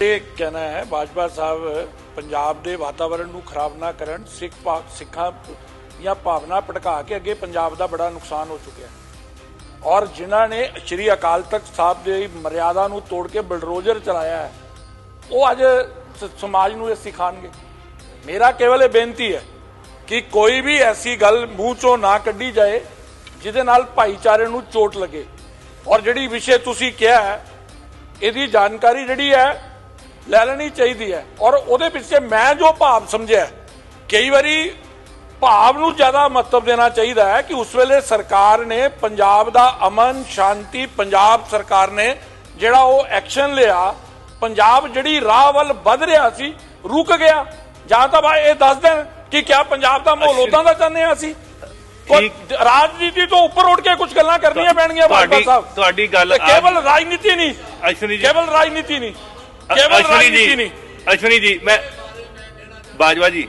ਤੇ ਕਹਿਣਾ ਹੈ, ਬਾਜਵਾ ਸਾਹਿਬ ਪੰਜਾਬ ਦੇ ਵਾਤਾਵਰਣ ਨੂੰ ਖਰਾਬ ਨਾ ਕਰਨ, ਸਿੱਖ ਪਾ- ਸਿੱਖਾਂ ਜਾਂ ਭਾਵਨਾ ਭਟਕਾ ਕੇ ਅੱਗੇ ਪੰਜਾਬ ਦਾ ਬੜਾ ਨੁਕਸਾਨ ਹੋ ਚੁੱਕਿਆ ਹੈ। ਔਰ ਜਿਨ੍ਹਾਂ ਨੇ ਸ਼੍ਰੀ ਅਕਾਲ ਤਖਤ ਸਾਹਿਬ ਦੀ ਮਰਿਆਦਾ ਨੂੰ ਤੋੜ ਕੇ ਬਲਡੋਜ਼ਰ ਚਲਾਇਆ ਹੈ, ਉਹ ਅੱਜ ਸਮਾਜ ਨੂੰ ਇਹ ਸਿਖਾਣਗੇ ਮੇਰਾ ਕੇਵਲ ਇਹ ਬੇਨਤੀ ਹੈ ਕਿ ਕੋਈ ਵੀ ਐਸੀ ਗੱਲ ਮੂੰਹ ਚੋਂ ਨਾ ਕੱਢੀ ਜਾਏ, ਜਿਹਦੇ ਨਾਲ ਭਾਈਚਾਰੇ ਨੂੰ ਚੋਟ ਲੱਗੇ। ਔਰ ਜਿਹੜੀ ਵਿਸ਼ੇ ਤੁਸੀਂ ਕਿਹਾ ਹੈ, ਇਹਦੀ ਜਾਣਕਾਰੀ ਜਿਹੜੀ ਹੈ ਲੈ ਲੈਣੀ ਚਾਹੀਦੀ ਹੈ। ਔਰ ਉਹਦੇ ਪਿੱਛੇ ਮੈਂ ਜੋ ਭਾਵ ਸਮਝਿਆ ਕਈ ਵਾਰੀ ਭਾਵ ਨੂੰ ਜ਼ਿਆਦਾ ਮਹੱਤਵ ਦੇਣਾ ਚਾਹੀਦਾ ਹੈ ਕਿ ਉਸ ਵੇਲੇ ਸਰਕਾਰ ਨੇ ਪੰਜਾਬ ਦਾ ਅਮਨ ਸ਼ਾਂਤੀ ਪੰਜਾਬ ਸਰਕਾਰ ਨੇ ਜਿਹੜਾ ਉਹ ਐਕਸ਼ਨ ਲਿਆ ਪੰਜਾਬ ਜਿਹੜੀ ਰਾਹ ਵੱਲ ਵੱਧ ਰਿਹਾ ਸੀ ਰੁਕ ਗਿਆ। ਜਾਂ ਤਾਂ ਬਾ ਇਹ ਦੱਸ ਦੇਣ ਕਿ ਕਿਆ ਪੰਜਾਬ ਦਾ ਮਾਹੌਲ ਉਦਾਂ ਦਾ ਚਾਹੁੰਦੇ ਆ ਅਸੀਂ। ਰਾਜਨੀਤੀ ਤੋਂ ਉੱਪਰ ਉੱਠ ਕੇ ਕੁਝ ਗੱਲਾਂ ਕਰਨੀਆਂ ਪੈਣਗੀਆਂ ਤੁਹਾਡੀ- ਸਾਹਿਬ। ਤੁਹਾਡੀ ਗੱਲ ਕੇਵਲ ਰਾਜਨੀਤੀ ਨਹੀਂ ਕੇਵਲ ਰਾਜਨੀਤੀ ਨਹੀਂ। ਕੇਵਲ ਅਸ਼ਵਨੀ ਰਾਜਨੀਤੀ ਜੀ ਨਹੀਂ ਅਸ਼ਵਨੀ ਜੀ ਮੈਂ ਬਾਜਵਾ ਜੀ